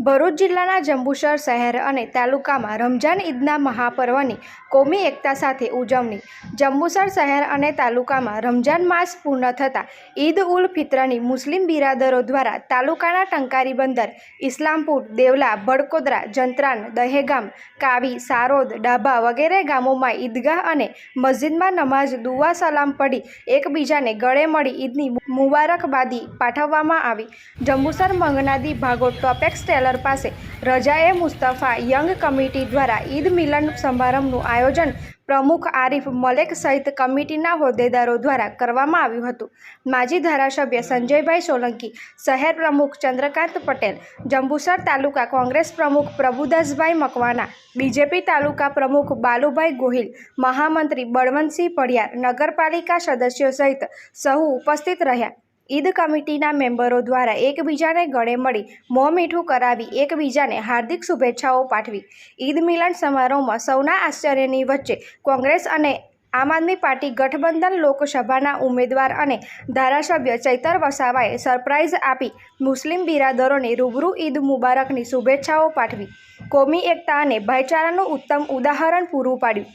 ભરૂચ જિલ્લાના જંબુસર શહેર અને તાલુકામાં રમજાન ઈદના મહાપર્વની કોમી એકતા સાથે ઉજવણી. જંબુસર શહેર અને તાલુકામાં રમજાન માસ પૂર્ણ થતાં ઈદ ઉલ ફિત્રની મુસ્લિમ બિરાદરો દ્વારા તાલુકાના ટંકારી બંદર, ઇસ્લામપુર, દેવલા, બડકોદરા, જંત્રાન, દહેગામ, કાવી, સારોદ, ડાભા વગેરે ગામોમાં ઈદગાહ અને મસ્જિદમાં નમાઝ દુવા સલામ પડી એકબીજાને ગળે મળી ઈદની મુબારકબાદી પાઠવવામાં આવી. જંબુસર મંગનાદી ભાગો ટોપેક્સ ટેલર પાસે. રજાએ મુસ્તફા યંગ કમિટી દ્વારા ઈદ મિલન સમારંભનું આયોજન પ્રમુખ આરિફ મલેક સહિત કમિટીના હોદ્દેદારો દ્વારા કરવામાં આવ્યું હતું. માજી ધારાસભ્ય સંજયભાઈ સોલંકી, શહેર પ્રમુખ ચંદ્રકાંત પટેલ, જંબુસર તાલુકા કોંગ્રેસ પ્રમુખ પ્રભુદાસભાઈ મકવાના બીજેપી તાલુકા પ્રમુખ બાલુભાઈ ગોહિલ, મહામંત્રી બળવંતસિંહ પડિયાર નગરપાલિકા સદસ્યો સહિત સહુ ઉપસ્થિત રહ્યા. ઈદ કમિટીના મેમ્બરો દ્વારા એકબીજાને ગળે મળી મોં મીઠું કરાવી એકબીજાને હાર્દિક શુભેચ્છાઓ પાઠવી. ઈદ મિલન સમારોહમાં સૌના આશ્ચર્યની વચ્ચે કોંગ્રેસ અને આમ આદમી પાર્ટી ગઠબંધન લોકસભાના ઉમેદવાર અને ધારાસભ્ય ચૈતર વસાવાએ સરપ્રાઇઝ આપી મુસ્લિમ બિરાદરોને રૂબરૂ ઈદ મુબારકની શુભેચ્છાઓ પાઠવી. કોમી એકતા અને ભાઈચારાનું ઉત્તમ ઉદાહરણ પૂરું પાડ્યું.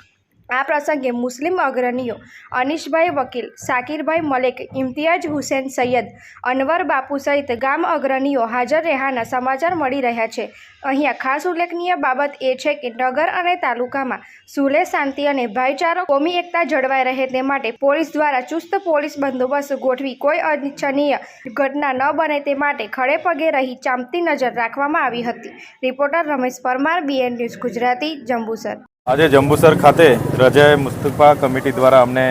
આ પ્રસંગે મુસ્લિમ અગ્રણીઓ અનીશભાઈ વકીલ, સાકિરભાઈ મલેક, ઇમ્તિયાજ હુસેન સૈયદ, અનવર બાપુ સહિત ગામ અગ્રણીઓ હાજર રહેવાના સમાચાર મળી રહ્યા છે. અહીંયા ખાસ ઉલ્લેખનીય બાબત એ છે કે નગર અને તાલુકામાં સુલે શાંતિ અને ભાઈચારો કોમી એકતા જળવાઈ રહે તે માટે પોલીસ દ્વારા ચુસ્ત પોલીસ બંદોબસ્ત ગોઠવી કોઈ અનિચ્છનીય ઘટના ન બને તે માટે ખડે પગે રહી ચાંપતી નજર રાખવામાં આવી હતી. Reporter Ramesh Parmar BN news Gujarati, Jambusar. આજે જંબુસર ખાતે રજાએ મુસ્તફા કમિટી દ્વારા અમને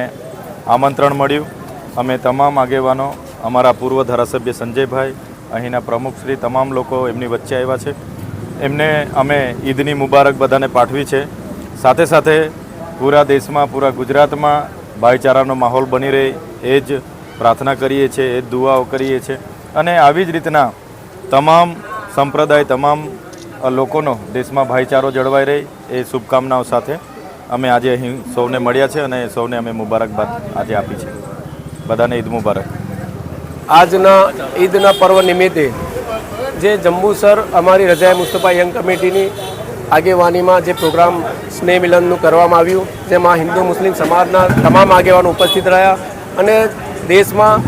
આમંત્રણ મળ્યું. અમે તમામ આગેવાનો, અમારા પૂર્વ ધારાસભ્ય સંજયભાઈ, અહીંના પ્રમુખશ્રી તમામ લોકો એમની વચ્ચે આવ્યા છે. એમને અમે ઈદની મુબારક બધાને પાઠવી છે. સાથે સાથે પૂરા દેશમાં, પૂરા ગુજરાતમાં ભાઈચારાનો માહોલ બની રહે, એ જ પ્રાર્થના કરીએ છીએ, એ જ દુઆઓ કરીએ છીએ. અને આવી જ રીતના તમામ સંપ્રદાય, તમામ લોકોનો દેશમાં ભાઈચારો જળવાઈ રહે એ શુભકામનાઓ સાથે અમે આજે અહીં સૌને મળ્યા છે અને સૌને અમે મુબારકબાદ આજે આપી છે. બધાને ઈદ મુબારક. આજના ઈદના પર્વ નિમિત્તે જે જંબુસર અમારી રજાએ મુસ્તફા યંગ કમિટીની આગેવાનીમાં જે પ્રોગ્રામ સ્નેહ મિલનનું કરવામાં આવ્યું, જેમાં હિન્દુ મુસ્લિમ સમાજના તમામ આગેવાનો ઉપસ્થિત રહ્યા અને દેશમાં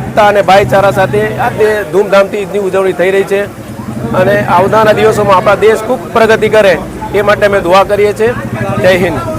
એકતા અને ભાઈચારા સાથે આજે ધૂમધામથી ઈદની ઉજવણી થઈ રહી છે. અને આવનારા દિવસોમાં આપણા દેશ ખૂબ પ્રગતિ કરે એ માટે અમે દુઆ કરીએ છીએ. જય હિન્દ.